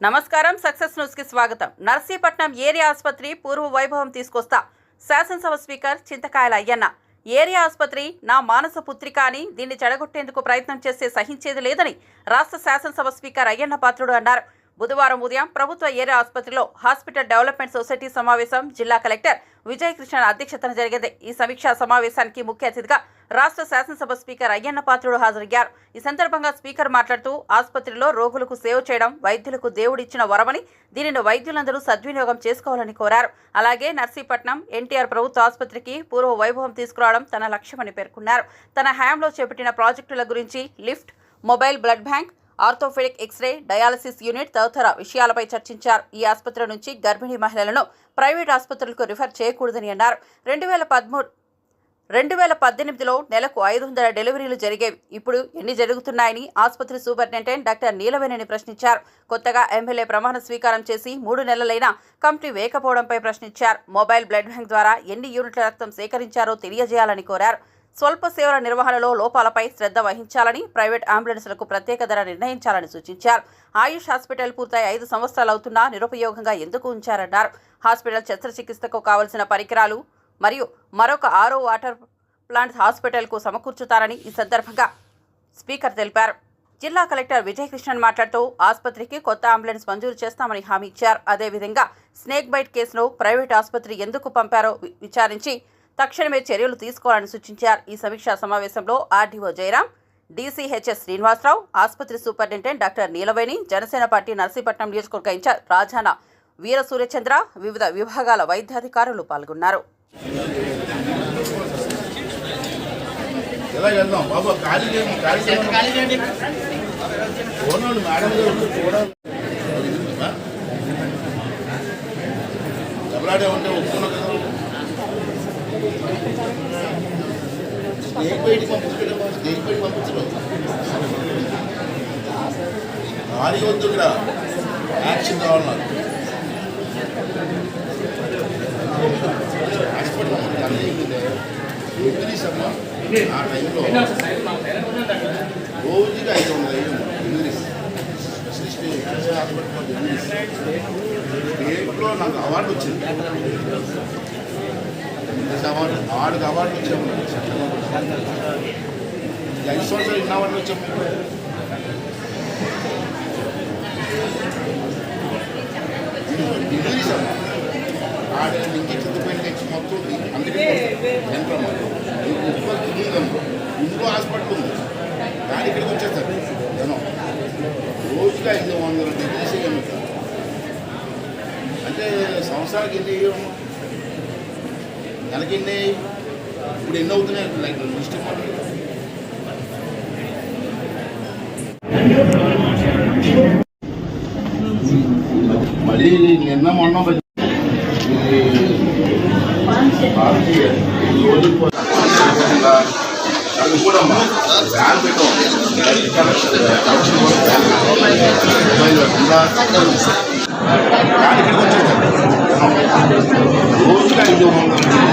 నమస్కారం సక్సెస్ న్యూస్కి స్వాగతం. నర్సీపట్నం ఏరియా ఆసుపత్రి పూర్వ వైభవం తీసుకొస్తా శాసనసభ స్పీకర్ చింతకాయల అయ్యన్న. ఏరియా ఆసుపత్రి నా మానస పుత్రిక అని దీన్ని చెడగొట్టేందుకు ప్రయత్నం చేస్తే సహించేది లేదని రాష్ట్ర శాసనసభ స్పీకర్ అయ్యన్న పాత్రుడు అన్నారు. బుధవారం ఉదయం ప్రభుత్వ ఏరియా ఆసుపత్రిలో హాస్పిటల్ డెవలప్మెంట్ సొసైటీ సమావేశం జిల్లా కలెక్టర్ విజయకృష్ణ అధ్యక్షతన జరిగింది. ఈ సమీక్షా సమావేశానికి ముఖ్య అతిథిగా రాష్ట్ర శాసనసభ స్పీకర్ అయ్యన్న పాత్రుడు హాజరయ్యారు. ఈ సందర్భంగా స్పీకర్ మాట్లాడుతూ ఆసుపత్రిలో రోగులకు సేవ చేయడం వైద్యులకు దేవుడిచ్చిన వరమని దీనిని వైద్యులందరూ సద్వినియోగం చేసుకోవాలని కోరారు. అలాగే నర్సీపట్నం ఎన్టీఆర్ ప్రభుత్వ ఆసుపత్రికి పూర్వ వైభవం తీసుకురావడం తన లక్ష్యమని పేర్కొన్నారు. తన హయాంలో చేపట్టిన ప్రాజెక్టుల గురించి lift mobile blood bank orthopaedic X-ray dialysis unit తదితర విషయాలపై చర్చించారు. ఈ ఆసుపత్రి నుంచి గర్భిణీ మహిళలను ప్రైవేట్ ఆసుపత్రులకు రిఫర్ చేయకూడదని అన్నారు. రెండు వేల పదమూడు రెండు వేల పద్దెనిమిదిలో నెలకు ఐదు వందల డెలివరీలు జరిగేవి. ఇప్పుడు ఎన్ని జరుగుతున్నాయని ఆసుపత్రి సూపరింటెండెంట్ డాక్టర్ నీలవేణిని ప్రశ్నించారు. కొత్తగా ఎమ్మెల్యే ప్రమాణ స్వీకారం చేసి మూడు నెలలైనా కంపెనీ వేయకపోవడంపై ప్రశ్నించారు. మొబైల్ బ్లడ్ బ్యాంక్ ద్వారా ఎన్ని యూనిట్ల రక్తం సేకరించారో తెలియజేయాలని కోరారు. స్వల్ప సేవల నిర్వహణలో లోపాలపై శ్రద్ధ వహించాలని ప్రైవేట్ అంబులెన్సులకు ప్రత్యేక ధర నిర్ణయించాలని సూచించారు. ఆయుష్ హాస్పిటల్ పూర్తయి ఐదు సంవత్సరాలు అవుతున్నా నిరుపయోగంగా ఎందుకు ఉంచారన్నారు. హాస్పిటల్ శస్త్రచికిత్సకు కావలసిన పరికరాలు మరియు మరొక ఆరో వాటర్ ప్లాంట్ హాస్పిటల్కు సమకూర్చుతారని ఈ సందర్భంగా స్పీకర్ తెలిపారు. జిల్లా కలెక్టర్ విజయకృష్ణన్ మాట్లాడుతూ ఆసుపత్రికి కొత్త అంబులెన్స్ మంజూరు చేస్తామని హామీ ఇచ్చారు. అదేవిధంగా స్నేక్ బైట్ కేసును ప్రైవేట్ ఆసుపత్రి ఎందుకు పంపారో విచారించి తక్షణమే చర్యలు తీసుకోవాలని సూచించారు. ఈ సమీక్షా సమావేశంలో ఆర్డీఓ జయరాం డీసీహెచ్ఎస్ శ్రీనివాసరావు ఆసుపత్రి superintendent doctor Neelaveni Janasena party Narsipatnam నియోజకవర్గ ఇన్ఛార్జ్ రాజాన వీర సూర్యచంద్ర వివిధ విభాగాల వైద్యాధికారులు పాల్గొన్నారు. ఉంటే భారీ వద్దు ఇక్కడ యాక్షన్ కావాలి నాకు అమ్మా ఆ టైంలో రోజుకి ఐదు వందల ఐదు ఇంగ్లీష్ హాస్పిటల్ ఇంగ్లీష్ నాకు అవార్డు వచ్చింది ఇంగ్లీష్ అవార్డు ఆరుకు అవార్డు వచ్చాము. ఐదు సంవత్సరాలు ఇన్ని అవార్డులు వచ్చాము? ఇంగ్లీష్ అమ్మా ఆడ ఇంకే చింతపోయిన నెక్స్ట్ మొత్తం అందుకే ఎంత ఇంకో తిరిగిందమ్మా ఇంకో హాస్పిటల్ ఉంది. దాని ఇక్కడికి వచ్చేస్తారు జనం రోజుకి ఐదు వందల అమ్ముతారు అంటే సంవత్సరానికి ఎన్ని అయ్యామమ్మా నెలకి ఎన్ని అయ్యాయి? ఇప్పుడు ఎన్ని అవుతున్నాయి లైక్ లిస్ట్ ఇవ్వండి మళ్ళీ నిన్న మొన్న ఇది భారతీయ ఓడిపోయి అది కూడా వ్యాన్ పెట్టాం మొబైల్ పెట్టకుండా దాని ఇక్కడికి వచ్చేసారు రోజుకి ఐదు వందల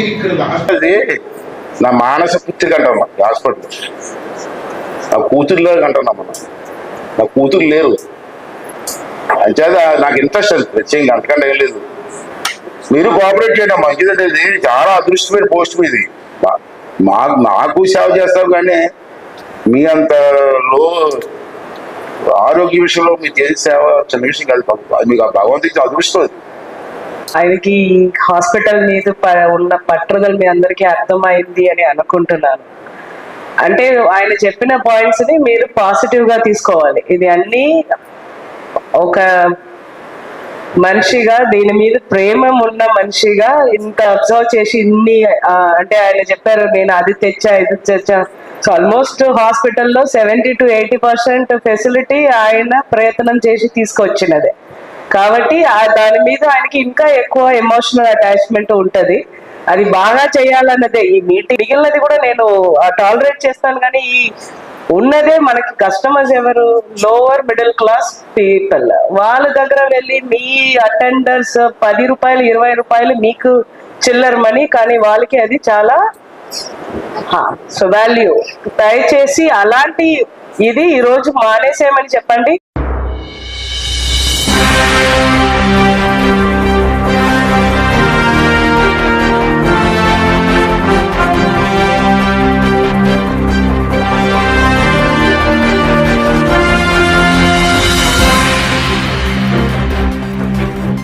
ఇక్కడ నా మానస పుత్రిక అంటాం హాస్పిటల్. నా కూతురులో అంటున్నాం మనం నా కూతురు లేరు. అంచేత నాకు ఇంట్రెస్ట్ అది ప్రత్యేకంగా అంతకంటే ఏం లేదు. మీరు కోఆపరేట్ చేయడం మంచిదంటే ఇది చాలా అదృష్టమైన పోస్ట్ మీది. మా- నాకు సేవ చేస్తాం కానీ మీ అంత లో ఆరోగ్య విషయంలో మీరు చేసే సేవ చిన్న విషయం కాదు అది మీకు ఆ అదృష్టం అది. ఆయనకి హాస్పిటల్ మీద ప- ఉన్న పట్టుదల మీ అందరికీ అర్థమైంది అని అనుకుంటున్నాను. అంటే ఆయన చెప్పిన పాయింట్స్ని మీరు పాజిటివ్గా తీసుకోవాలి. ఇది అన్ని ఒక మనిషిగా దీని మీద ప్రేమ ఉన్న మనిషిగా ఇంత అబ్జర్వ్ చేసి ఇన్ని అంటే ఆయన చెప్పారు నేను అది తెచ్చా ఇది తెచ్చా. సో ఆల్మోస్ట్ హాస్పిటల్లో seventy to eighty percent facility ఆయన ప్రయత్నం చేసి తీసుకొచ్చినదే. కాబట్టి ఆ దాని మీద ఆయనకి ఇంకా ఎక్కువ ఎమోషనల్ అటాచ్మెంట్ ఉంటది. అది బాగా చేయాలన్నదే. ఈ మీటింగ్ మిగిలినది కూడా నేను టాలరేట్ చేస్తాను కానీ ఈ ఉన్నదే మనకి కస్టమర్స్ ఎవరు? లోవర్ మిడిల్ క్లాస్ పీపుల్ వాళ్ళ దగ్గర వెళ్ళి మీ అటెండర్స్ పది రూపాయలు ఇరవై రూపాయలు మీకు చిల్లర మనీ కానీ వాళ్ళకి అది చాలా సో వాల్యూ దయచేసి అలాంటి ఇది ఈరోజు మానేసేయమని చెప్పండి. Thank you.